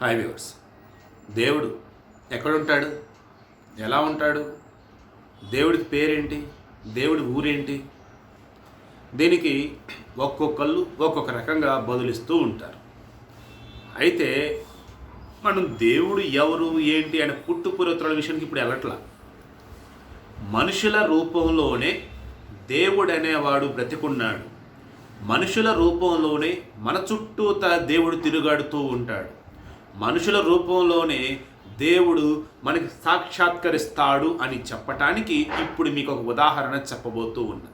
Hi viewers. దేవుడు ఎక్కడుంటాడు? ఎలా ఉంటాడు? దేవుడి పేరేంటి? దేవుడి ఊరేంటి? దీనికి ఒక్కొక్కళ్ళు ఒక్కొక్క రకంగా బదులిస్తూ ఉంటారు. అయితే మనం దేవుడు ఎవరు ఏంటి అనే పుట్టుపురతుల విషయానికి ఇప్పుడు వెళ్ళట్లా. మనుషుల రూపంలోనే దేవుడు అనేవాడు బ్రతికున్నాడు. మనుషుల రూపంలోనే మన చుట్టూ దేవుడు తిరుగాడుతూ ఉంటాడు. మనుషుల రూపంలోనే దేవుడు మనకి సాక్షాత్కరిస్తాడు అని చెప్పటానికి ఇప్పుడు మీకు ఒక ఉదాహరణ చెప్పబోతూ ఉన్నా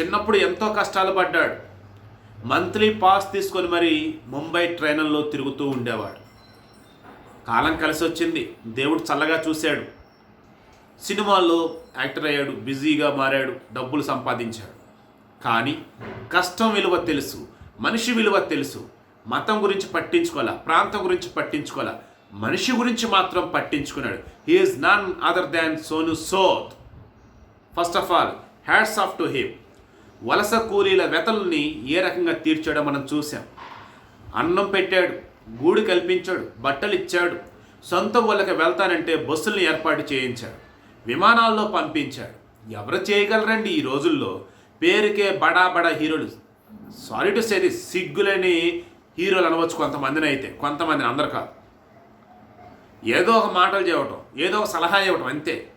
చిన్నప్పుడు ఎంతో కష్టాలు పడ్డాడు. మంత్లీ పాస్ తీసుకొని మరి ముంబై ట్రైన్లలో తిరుగుతూ ఉండేవాడు. కాలం కలిసి వచ్చింది. దేవుడు చల్లగా చూశాడు. సినిమాల్లో యాక్టర్ అయ్యాడు బిజీగా మారాడు డబ్బులు సంపాదించాడు. కానీ కష్టం విలువ తెలుసు మనిషి విలువ తెలుసు. మతం గురించి పట్టించుకోవాలా? ప్రాంతం గురించి పట్టించుకోవాలా? మనిషి గురించి మాత్రం పట్టించుకున్నాడు. He is none other than Sonu Sood first of all hats off to him వలస కూలీల వెతల్ని ఏ రకంగా తీర్చాడో మనం చూసాం అన్నం పెట్టాడు గూడు కల్పించాడు బట్టలు ఇచ్చాడు సొంత ఊళ్ళకి వెళ్తానంటే బస్సులను ఏర్పాటు చేయించాడు విమానాల్లో పంపించాడు. ఎవరు చేయగలరండి ఈ రోజుల్లో? పేరుకే బడా బడా హీరోలు. సారీ టు సేది సిగ్గులని హీరోలు అనవచ్చు కొంతమందిని అయితే కొంతమందిని అందరు కాదు. ఏదో ఒక మాటలు చేయటం ఏదో ఒక సలహా ఇవ్వటం అంతే.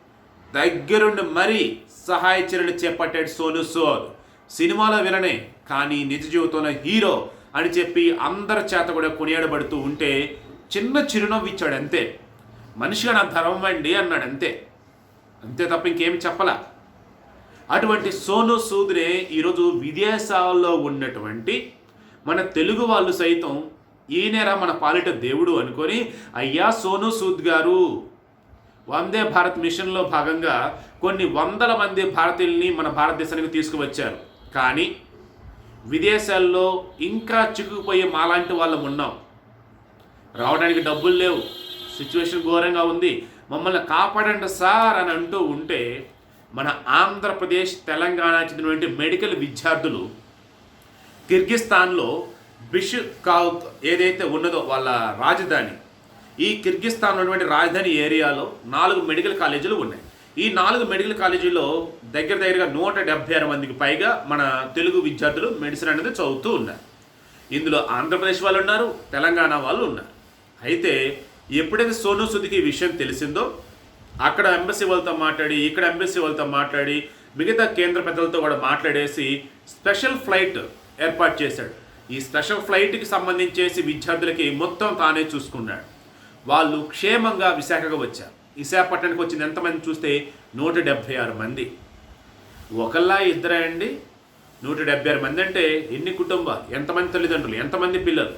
దగ్గరుండి మరీ సహాయ చర్యలు చేపట్టాడు సోను సోద్. సినిమాలో విననే కానీ నిజ జీవితంలో హీరో అని చెప్పి అందరి చేత కూడా కొనియాడబడుతూ ఉంటే చిన్న చిరునవ్వు ఇచ్చాడు అంతే. మనిషిగా నా ధర్మం అండి అన్నాడు అంతే. అంతే తప్ప ఇంకేం చెప్పలా. అటువంటి సోను సూద్నే ఈరోజు విదేశాల్లో ఉన్నటువంటి మన తెలుగు వాళ్ళు సైతం ఈయనేరా మన పాలిట దేవుడు అనుకొని అయ్యా సోను సూద్ గారు వందే భారత్ మిషన్లో భాగంగా కొన్ని వందల మంది భారతీయుల్ని మన భారతదేశానికి తీసుకువచ్చారు. కానీ విదేశాల్లో ఇంకా చిక్కుకుపోయే మాలాంటి వాళ్ళం ఉన్నాం. రావడానికి డబ్బులు లేవు. సిచ్యువేషన్ ఘోరంగా ఉంది. మమ్మల్ని కాపాడండి సార్ అని అంటూ ఉంటే మన ఆంధ్రప్రదేశ్ తెలంగాణ చెందినటువంటి మెడికల్ విద్యార్థులు కిర్గిస్తాన్లో బిష్ ఏదైతే ఉన్నదో వాళ్ళ రాజధాని ఈ కిర్గిస్తాన్ ఉన్నటువంటి రాజధాని ఏరియాలో నాలుగు మెడికల్ కాలేజీలు ఉన్నాయి. ఈ నాలుగు మెడికల్ కాలేజీలో దగ్గర దగ్గరగా నూట డెబ్బై ఆరు మందికి పైగా మన తెలుగు విద్యార్థులు మెడిసిన్ అనేది చదువుతూ ఉన్నారు. ఇందులో ఆంధ్రప్రదేశ్ వాళ్ళు ఉన్నారు తెలంగాణ వాళ్ళు ఉన్నారు. అయితే ఎప్పుడైతే సోను సుదికి ఈ విషయం తెలిసిందో అక్కడ ఎంబసీ వాళ్ళతో మాట్లాడి ఇక్కడ ఎంబసీ వాళ్ళతో మాట్లాడి మిగతా కేంద్ర పెద్దలతో కూడా మాట్లాడేసి స్పెషల్ ఫ్లైట్ ఏర్పాటు చేశాడు. ఈ స్పెషల్ ఫ్లైట్కి సంబంధించేసి విద్యార్థులకి మొత్తం తానే చూసుకున్నాడు. వాళ్ళు క్షేమంగా విశాఖకు వచ్చారు. విశాఖపట్నానికి వచ్చిన ఎంతమంది చూస్తే నూట డెబ్భై ఆరు మంది. ఒకళ్ళ ఇద్దరే అండి? నూట డెబ్బై ఆరు మంది అంటే ఎన్ని కుటుంబాలు? ఎంతమంది తల్లిదండ్రులు? ఎంతమంది పిల్లలు?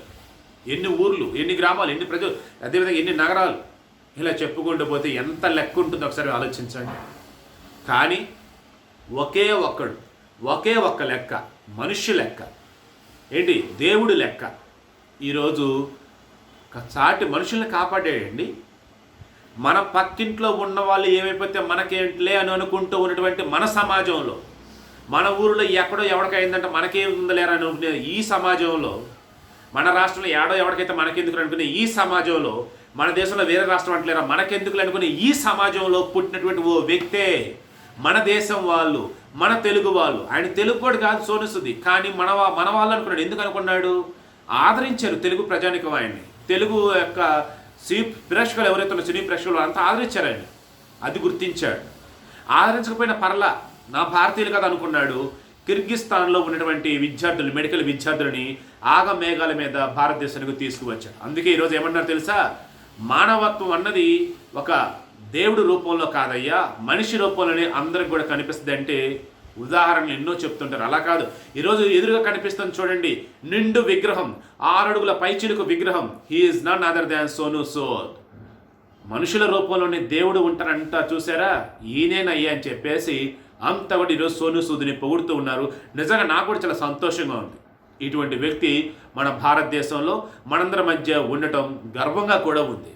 ఎన్ని ఊర్లు? ఎన్ని గ్రామాలు? ఎన్ని ప్రజలు? అదేవిధంగా ఎన్ని నగరాలు? ఇలా చెప్పుకుంటూ పోతే ఎంత లెక్క ఉంటుందో ఒకసారి ఆలోచించండి. కానీ ఒకే ఒక్కడు ఒకే ఒక్క లెక్క మనుష్య లెక్క ఏంటి? దేవుడు లెక్క. ఈరోజు చాటి మనుషుల్ని కాపాడేయండి. మన పక్కింట్లో ఉన్న వాళ్ళు ఏమైపోతే మనకేంట్లే అని అనుకుంటూ ఉన్నటువంటి మన సమాజంలో మన ఊరిలో ఎక్కడో ఎవరికైందంటే మనకేం ఉందలేరా అనుకునే ఈ సమాజంలో మన రాష్ట్రంలో ఏడో ఎవరికైతే మనకెందుకు అనుకునే ఈ సమాజంలో మన దేశంలో వేరే రాష్ట్రం అంటలేరా మనకెందుకు అనుకునే ఈ సమాజంలో పుట్టినటువంటి ఓ వ్యక్తే మన దేశం వాళ్ళు మన తెలుగు వాళ్ళు. ఆయన తెలుగు కూడా కాదు సోనిస్తుంది కానీ మన మన వాళ్ళు అనుకున్నాడు. ఎందుకు అనుకున్నాడు? ఆదరించారు తెలుగు ప్రజానికం ఆయన్ని. తెలుగు యొక్క సి ప్రేక్షకులు ఎవరైతే ఉన్న సినీ ప్రేక్షకులు అంతా ఆదరించారు ఆయన అది గుర్తించాడు. ఆదరించకపోయిన పర్ల. నా భారతీయులు కదా అనుకున్నాడు. కిర్గిస్తాన్లో ఉన్నటువంటి విద్యార్థులు మెడికల్ విద్యార్థులని ఆగ మేఘాల మీద భారతదేశానికి తీసుకువచ్చాడు అందుకే ఈరోజు ఏమన్నారు తెలుసా? మానవత్వం అన్నది ఒక దేవుడు రూపంలో కాదయ్యా మనిషి రూపంలోనే అందరికి కూడా కనిపిస్తుంది అంటే ఉదాహరణలు ఎన్నో చెప్తుంటారు. అలా కాదు. ఈరోజు ఎదురుగా కనిపిస్తుంది చూడండి నిండు విగ్రహం ఆరడుగుల పైచిలుకు విగ్రహం. He is none other than Sonu Sood మనుషుల రూపంలోనే దేవుడు ఉంటారంట చూసారా? ఈయనేనయ్యా అని చెప్పేసి అంత కూడా ఈరోజు సోను సూదిని పొగుడుతూ ఉన్నారు. నిజంగా నాకు కూడా చాలా సంతోషంగా ఉంది. ఇటువంటి వ్యక్తి మన భారతదేశంలో మనందరి మధ్య ఉండటం గర్వంగా కూడా ఉంది.